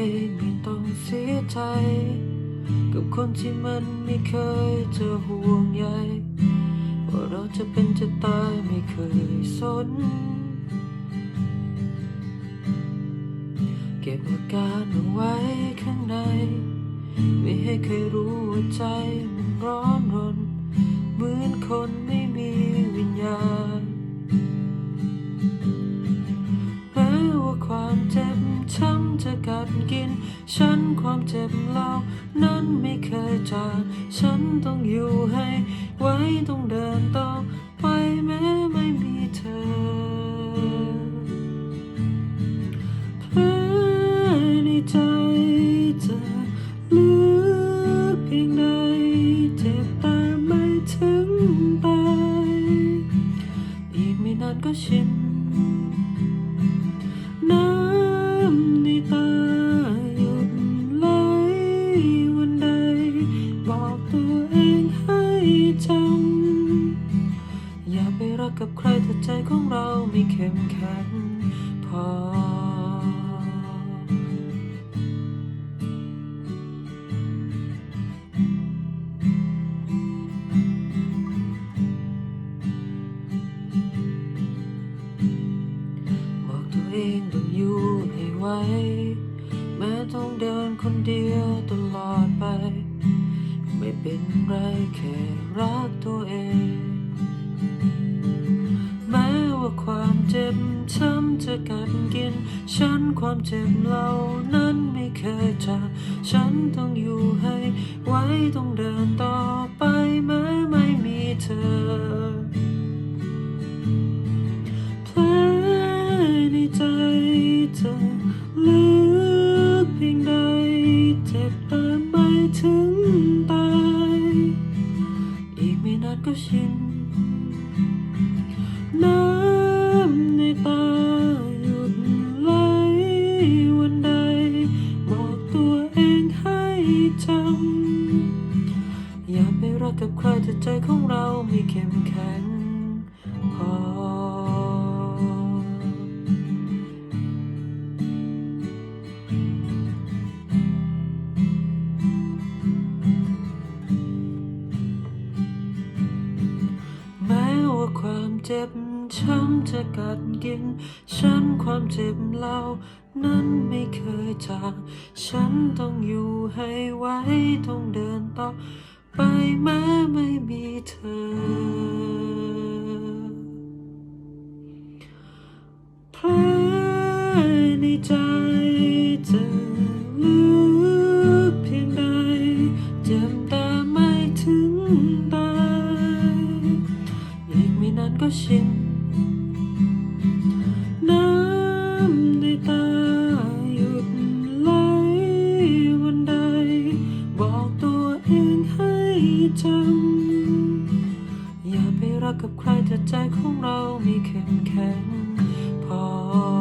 องไม่ต้องเสียใจ กับคนที่มันไม่เคยจะห่วงใยว่าเราจะเป็นจะตายไม่เคยสน เก็บอาการเอาไว้ข้างใน ไม่ให้ใครรู้ว่าใจมันร้อนรน เหมือนคนไม่มีวิญญาณแม้ว่าความเจ็บช้ำจะกัน ฉันความเจ็บเล่านั้นไม่เคยจางฉันต้องอยู่ให้ ไว้ต้องเดินต่อไปแม้ไม่มีเธอแผลในใจจะลึกเพียงใดเจ็บแต่ไม่ถึงตายอีกไม่นานก็ชิน กับใครถ้าใจของเราไม่เข้มแข็งพอ บอกตัวเองต้องอยู่ให้ไวแม้ต้องเดินคนเดียวตลอดไป ไม่เป็นไรแค่รัก บช้ำจะกัดกิน ฉันความเจ็บเหล่านั้นไม่เคยจากฉันต้องอยู่ให้ไว้ต้องเดินต่อไปแม้ไม่มีเธอแผลในใจเธอลึกเพียงใดเจ็บแต่ไม่ถึงตาย อีกไม่นานก็ชิน กับใครถ้าใจของเราไม่เข้มแข็งพอ แม้ว่าความเจ็บช้ำจะกัดกิน ฉันความเจ็บเล่านั้นไม่เคยจางฉันต้องอยู่ให้ไว้ต้องเดินต่อ ไปแม้ไม่มีเธอแผลในใจจะลึกเพียงใดเจ็บแต่ไม่ถึงตายอีกไม่นานก็ชิน กับใครแต่ใจของเราไม่เข้มแข็งพอ